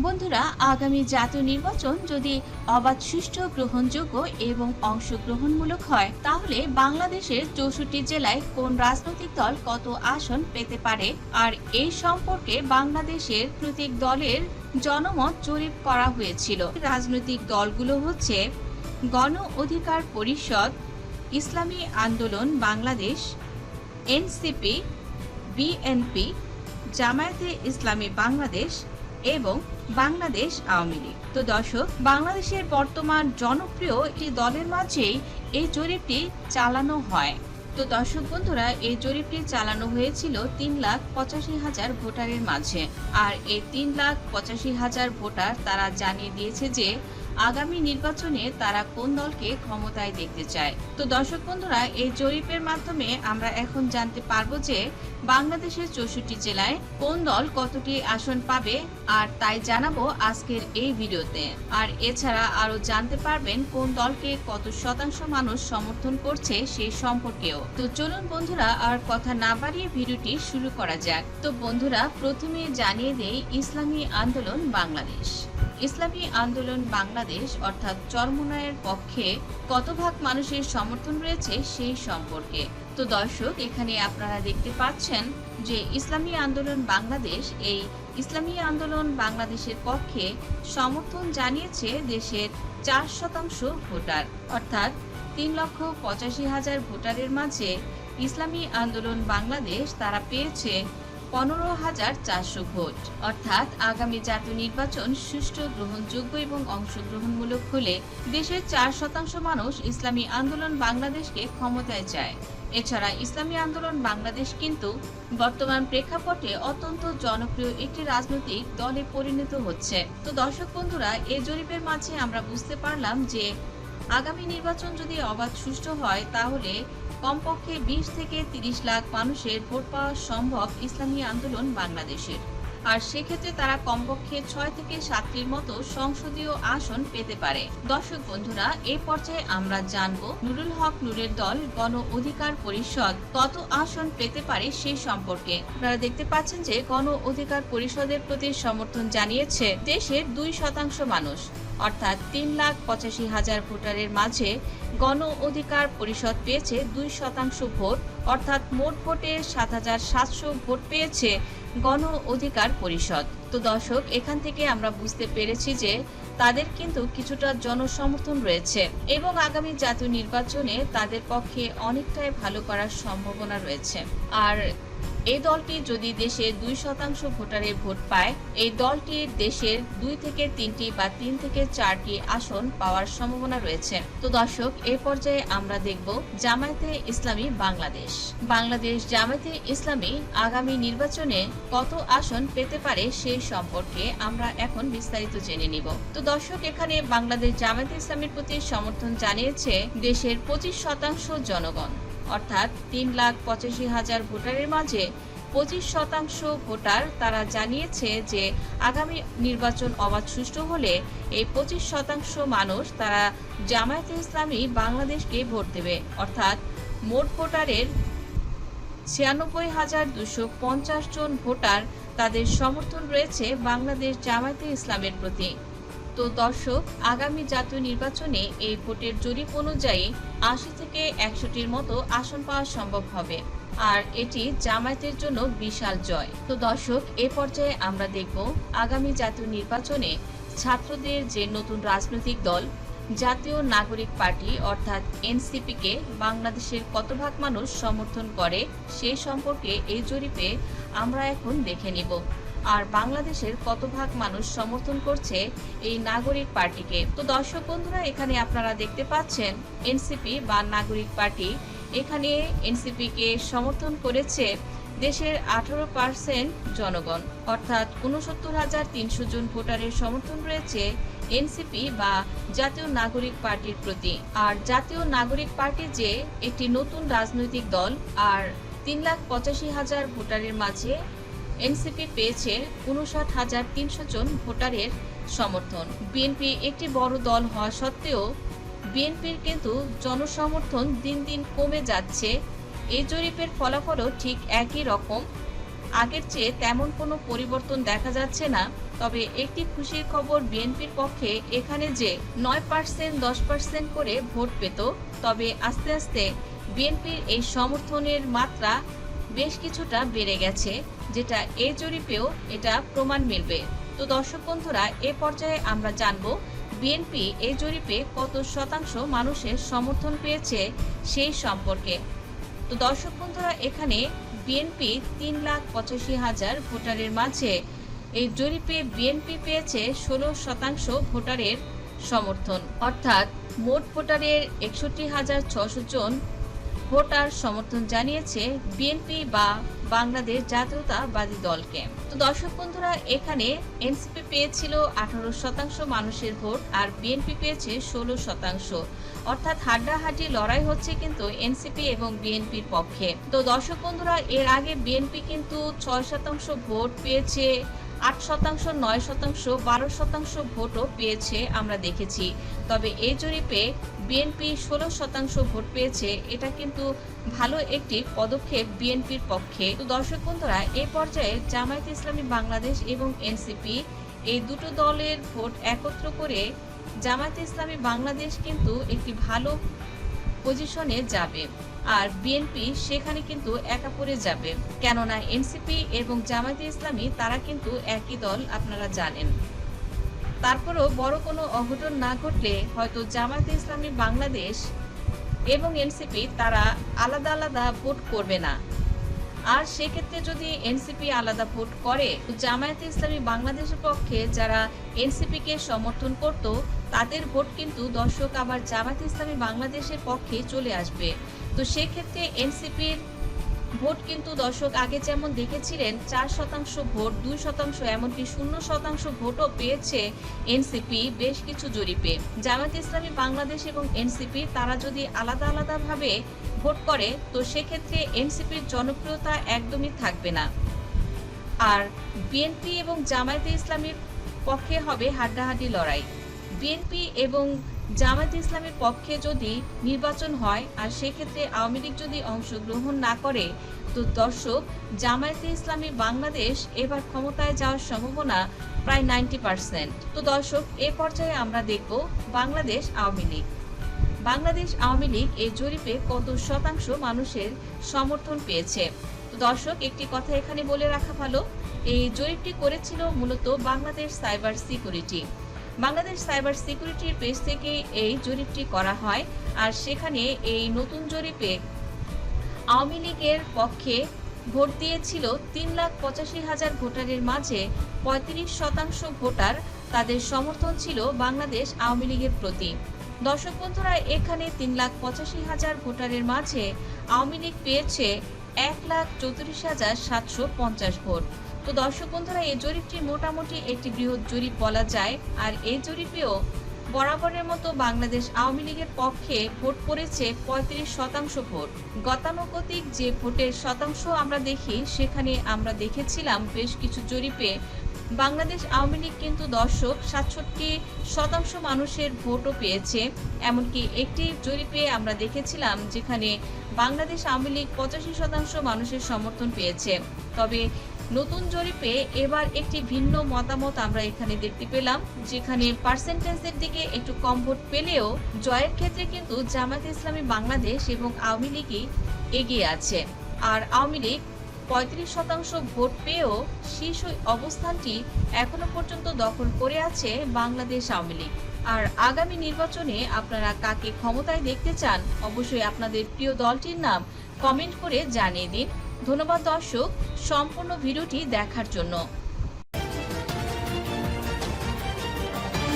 বন্ধুরা, আগামী জাতীয় নির্বাচন যদি অবাধ সুষ্ঠু, গ্রহণযোগ্য এবং অংশগ্রহণমূলক হয়, তাহলে বাংলাদেশের চৌষট্টি জেলায় কোন রাজনৈতিক দল কত আসন পেতে পারে? আর এই সম্পর্কে বাংলাদেশের প্রতীক দলের জনমত জরিপ করা হয়েছিল। রাজনৈতিক দলগুলো হচ্ছে গণ অধিকার পরিষদ, ইসলামী আন্দোলন বাংলাদেশ, এনসিপি, বিএনপি, জামায়াতে ইসলামী বাংলাদেশ এবং বাংলাদেশ আওয়ামী লীগ। তো দর্শক, বাংলাদেশের বর্তমান জনপ্রিয় একটি দলের মাঝেই এই জরিপটি চালানো হয়। তো দর্শক বন্ধুরা, এই জরিপটি চালানো হয়েছিল তিন লাখ পঁচাশি হাজার ভোটারের মাঝে। আর এই তিন লাখ পঁচাশি হাজার ভোটার তারা জানিয়ে দিয়েছে যে আগামী নির্বাচনে তারা কোন দলকে ক্ষমতায় দেখতে চায়? তো দর্শক বন্ধুরা, এই জরিপের মাধ্যমে আমরা এখন জানতে পারব যে বাংলাদেশের চৌষট্টি জেলায় কোন দল কতটি আসন পাবে আর তাই জানাব আজকের এই ভিডিওতে। আর এছাড়া আরও জানতে পারবেন কোন দলকে কত শতাংশ মানুষ সমর্থন করছে সেই সম্পর্কেও। তো চলুন বন্ধুরা, আর কথা না বাড়িয়ে ভিডিওটি শুরু করা যাক। তো বন্ধুরা, প্রথমে জানিয়ে দেই, ইসলামী আন্দোলন বাংলাদেশ। ইসলামী আন্দোলন বাংলাদেশ, অর্থাৎ চরমোনায়ের পক্ষে কত ভাগ মানুষের সমর্থন রয়েছে সেই সম্পর্কে। তো দর্শক, এখানে আপনারা দেখতে পাচ্ছেন যে ইসলামী আন্দোলন বাংলাদেশ এই ইসলামী আন্দোলন বাংলাদেশের পক্ষে সমর্থন জানিয়েছে দেশের চার শতাংশ ভোটার, অর্থাৎ তিন লক্ষ পঁচাশি হাজার ভোটারের মাঝে ইসলামী আন্দোলন বাংলাদেশ তারা পেয়েছে পনেরো হাজার চারশো ভোট। অর্থাৎ আগামী জাতীয় নির্বাচন সুষ্ঠু, গ্রহণযোগ্য এবং অংশগ্রহণমূলক হলে দেশের চার শতাংশ মানুষ ইসলামী আন্দোলন বাংলাদেশকে ক্ষমতায় চায়। এছাড়া ইসলামী আন্দোলন বাংলাদেশ কিন্তু বর্তমান প্রেক্ষাপটে অত্যন্ত জনপ্রিয় একটি রাজনৈতিক দলে পরিণত হচ্ছে। তো দর্শক বন্ধুরা এই জরিপের মাঝে আমরা বুঝতে পারলাম যে আগামী নির্বাচন যদি অবাধ সুষ্ঠু হয়, তাহলে কমপক্ষে বিশ থেকে তিরিশ লাখ মানুষের ভোট পাওয়া সম্ভব ইসলামী আন্দোলন বাংলাদেশের। আর সেক্ষেত্রে তারা কমপক্ষে ছয় থেকে সাতটির মতো সংসদীয় আসন পেতে পারে। দর্শক বন্ধুরা এই পর্যায়ে আমরা জানব নুরুল হক নুরের দল গণ অধিকার পরিষদ কত আসন পেতে পারে সেই সম্পর্কে। আপনারা দেখতে পাচ্ছেন যে গণ অধিকার পরিষদের প্রতি সমর্থন জানিয়েছে দেশের দুই শতাংশ মানুষ। অর্থাৎ তিন লাখ পঁচাশি হাজার ভোটারের মাঝে গণ অধিকার পরিষদ পেয়েছে দুই শতাংশ ভোট, অর্থাৎ মোট ভোটে সাত হাজার সাতশো ভোট পেয়েছে গণ অধিকার পরিষদ। তো দর্শক, এখান থেকে আমরা বুঝতে পেরেছি যে তাদের কিন্তু কিছুটা জনসমর্থন রয়েছে এবং আগামী জাতীয় নির্বাচনে তাদের পক্ষে অনেকটাই ভালো করার সম্ভাবনা রয়েছে। আর এই দলটি যদি দেশে দুই শতাংশ ভোটারের ভোট পায়, এই দলটি দেশের দুই থেকে তিনটি বা তিন থেকে চারটি আসন পাওয়ার সম্ভাবনা রয়েছে। তো দর্শক, এ পর্যায়ে আমরা দেখব জামায়াতে ইসলামী বাংলাদেশ। বাংলাদেশ জামায়াতে ইসলামী আগামী নির্বাচনে কত আসন পেতে পারে সেই সম্পর্কে আমরা এখন বিস্তারিত জেনে নিব। তো দর্শক, এখানে বাংলাদেশ জামায়াতে ইসলামীর প্রতি সমর্থন জানিয়েছে দেশের পঁচিশ শতাংশ জনগণ। অর্থাৎ তিন লাখ পঁচাশি হাজার ভোটারের মাঝে পঁচিশ শতাংশ ভোটার তারা জানিয়েছে যে আগামী নির্বাচন অবাধ সুষ্ঠু হলে এই পঁচিশ শতাংশ মানুষ তারা জামায়াতে ইসলামী বাংলাদেশকে ভোট দেবে। অর্থাৎ মোট ভোটারের ছিয়ানব্বই হাজার দুশো পঞ্চাশ জন ভোটার তাদের সমর্থন রয়েছে বাংলাদেশ জামায়াতে ইসলামের প্রতি। তো দর্শক আগামী জাতীয় নির্বাচনে এই ভোটের জরিপ অনুযায়ী আশি থেকে একশোটির মতো আসন পাওয়া সম্ভব হবে। আর এটি জামায়াতের জন্য বিশাল জয়। তো দর্শক, এ পর্যায়ে আমরা দেখব আগামী জাতীয় নির্বাচনে ছাত্রদের যে নতুন রাজনৈতিক দল, জাতীয় নাগরিক পার্টি অর্থাৎ এনসিপিকে বাংলাদেশের কত ভাগ মানুষ সমর্থন করে সে সম্পর্কে এই জরিপে আমরা এখন দেখে নিব। আর বাংলাদেশের কত ভাগ মানুষ সমর্থন করছে এই নাগরিক পার্টিকে। তো দর্শক বন্ধুরা, এখানে আপনারা দেখতে পাচ্ছেন এনসিপি বা নাগরিক পার্টি। এখানে এনসিপি কে সমর্থন করেছে দেশের আঠারো পার্সেন্ট জনগণ। অর্থাৎ উনসত্তর হাজার তিনশো জন ভোটারের সমর্থন রয়েছে এনসিপি বা জাতীয় নাগরিক পার্টির প্রতি। আর জাতীয় নাগরিক পার্টি যে একটি নতুন রাজনৈতিক দল, আর তিন লাখ পঁচাশি হাজার ভোটারের মাঝে এনসিপি পেয়েছে উনষাট হাজার তিনশো জন ভোটারের সমর্থন। বিএনপি একটি বড় দল হওয়া সত্ত্বেও বিএনপির কিন্তু জনসমর্থন দিন দিন কমে যাচ্ছে। এই জরিপের ফলাফলও ঠিক একই রকম। আগের চেয়ে তেমন কোনো পরিবর্তন দেখা যাচ্ছে না। তবে একটি খুশির খবর বিএনপির পক্ষে এখানে যে নয় পার্সেন্ট, দশ পার্সেন্ট করে ভোট পেত, তবে আস্তে আস্তে বিএনপির এই সমর্থনের মাত্রা বেশ কিছুটা বেড়ে গেছে, যেটা এই জরিপেও এটা প্রমাণ মিলবে। তো দর্শক বন্ধুরা, এ পর্যায়ে আমরা জানব, বিএনপি এই জরিপে কত শতাংশ মানুষের সমর্থন পেয়েছে সেই সম্পর্কে। তো দর্শক বন্ধুরা, এখানে বিএনপি তিন লাখ পঁচাশি হাজার ভোটারের মাঝে এই জরিপে বিএনপি পেয়েছে ষোলো শতাংশ ভোটারের সমর্থন। অর্থাৎ মোট ভোটারের একষট্টি হাজার ছশো জন ভোটার সমর্থন জানিয়েছে বিএনপি বা বাংলাদেশ জাতীয়তাবাদী দলকে। তো দর্শক বন্ধুরা, এখানে এনসিপি পেয়েছিল আঠারো শতাংশ মানুষের ভোট আর বিএনপি পেয়েছে ষোলো শতাংশ। অর্থাৎ হাড্ডাহাড্ডি লড়াই হচ্ছে কিন্তু এনসিপি এবং বিএনপির পক্ষে। তো দর্শক বন্ধুরা, এর আগে বিএনপি কিন্তু ছয় শতাংশ ভোট পেয়েছে, আট শতাংশ, নয় শতাংশ, বারো শতাংশ ভোটও পেয়েছে আমরা দেখেছি। তবে এই জরিপে বিএনপি ষোলো শতাংশ ভোট পেয়েছে, এটা কিন্তু ভালো একটি পদক্ষেপ বিএনপির পক্ষে। তো দর্শক বন্ধুরা, এ পর্যায়ে জামায়াত ইসলামী বাংলাদেশ এবং এনসিপি এই দুটো দলের ভোট একত্র করে জামায়াত ইসলামী বাংলাদেশ কিন্তু একটি ভালো পজিশনে যাবে আর বিএনপি সেখানে কিন্তু একা পড়ে যাবে। কেননা এনসিপি এবং জামায়াতে ইসলামী, তারা কিন্তু একই দল, আপনারা জানেন। তারপরেও বড় কোনো অঘটন না ঘটলে হয়তো জামায়াতে ইসলামী বাংলাদেশ এবং এনসিপি তারা আলাদা আলাদা ভোট করবে না। আর সেক্ষেত্রে যদি এনসিপি আলাদা ভোট করে জামায়াতে ইসলামী বাংলাদেশের পক্ষে যারা এনসিপি কে সমর্থন করত, তাদের ভোট কিন্তু দর্শক আবার জামায়াত ইসলামী বাংলাদেশের পক্ষে চলে আসবে। তো সেক্ষেত্রে এনসিপির ভোট কিন্তু দর্শক আগে যেমন দেখেছিলেন, চার শতাংশ ভোট, দুই শতাংশ এমনকি শূন্য শতাংশ ভোটও পেয়েছে এনসিপি বেশ কিছু জরিপে। জামায়াত ইসলামী বাংলাদেশ এবং এনসিপি তারা যদি আলাদা আলাদাভাবে ভোট করে, তো সেক্ষেত্রে এনসিপির জনপ্রিয়তা একদমই থাকবে না। আর বিএনপি এবং জামায়াতে ইসলামীর পক্ষে হবে হাড্ডাহাড্ডি লড়াই। বিএনপি এবং জামায়াতে ইসলামের পক্ষে যদি নির্বাচন হয় আর সেক্ষেত্রে আওয়ামী লীগ যদি অংশগ্রহণ না করে, তো দর্শক, জামায়াতে ইসলামী বাংলাদেশ এবার ক্ষমতায় যাওয়ার সম্ভাবনা প্রায় নাইনটি পার্সেন্ট। তো দর্শক, এ পর্যায়ে আমরা দেখব বাংলাদেশ আওয়ামী লীগ। বাংলাদেশ আওয়ামী লীগ এই জরিপে কত শতাংশ মানুষের সমর্থন পেয়েছে? তো দর্শক, একটি কথা এখানে বলে রাখা ভালো, এই জরিপটি করেছিল মূলত Bangladesh cyber security. Bangladesh cyber সিকিউরিটির পেজ থেকে এই জরিপটি করা হয় আর সেখানে এই নতুন জরিপে আওয়ামী লীগের পক্ষে ভোট দিয়েছিল তিন লাখ পঁচাশি হাজার ভোটারের মাঝে পঁয়ত্রিশ শতাংশ ভোটার তাদের সমর্থন ছিল বাংলাদেশ আওয়ামী লীগের প্রতি। দর্শক বন্ধুরা, এখানে তিন লাখ পঁচাশি হাজার ভোটারের মাঝে আওয়ামী লীগ পেয়েছে এক লাখ চৌত্রিশ হাজার সাতশো পঞ্চাশ ভোট। তো দর্শক বন্ধুরা, এই জরিপটি মোটামুটি একটি বৃহৎ জরিপ বলা যায়। আর এই জরিপেও বরাবরের মতো বাংলাদেশ আওয়ামী লীগের পক্ষে ভোট পড়েছে পঁয়ত্রিশ শতাংশ ভোট। গতানুগতিক যে ভোটের শতাংশ আমরা দেখি, সেখানে আমরা দেখেছিলাম বেশ কিছু জরিপে বাংলাদেশ আওয়ামী লীগ কিন্তু দর্শক সাতষট্টি শতাংশ মানুষের ভোটও পেয়েছে। এমনকি একটি জরিপে আমরা দেখেছিলাম যেখানে বাংলাদেশ আওয়ামী লীগ পঁচাশি শতাংশ মানুষের সমর্থন পেয়েছে। তবে নতুন জরিপে এবার একটি ভিন্ন মতামত আমরা এখানে দেখতে পেলাম, যেখানে পার্সেন্টেজের দিকে একটু কম ভোট পেলেও জয়ের ক্ষেত্রে কিন্তু জামায়াত ইসলামী বাংলাদেশ এবং আওয়ামী লীগই এগিয়ে আছে। আর আওয়ামী লীগ পঁয়ত্রিশ শতাংশ ভোট পেয়েও শীর্ষ অবস্থানটি এখনও পর্যন্ত দখল করে আছে বাংলাদেশ আওয়ামী লীগ। আর আগামী নির্বাচনে আপনারা কাকে ক্ষমতায় দেখতে চান, অবশ্যই আপনাদের প্রিয় দলটির নাম কমেন্ট করে জানিয়ে দিন। ধন্যবাদ দর্শক সম্পূর্ণ ভিডিওটি দেখার জন্য।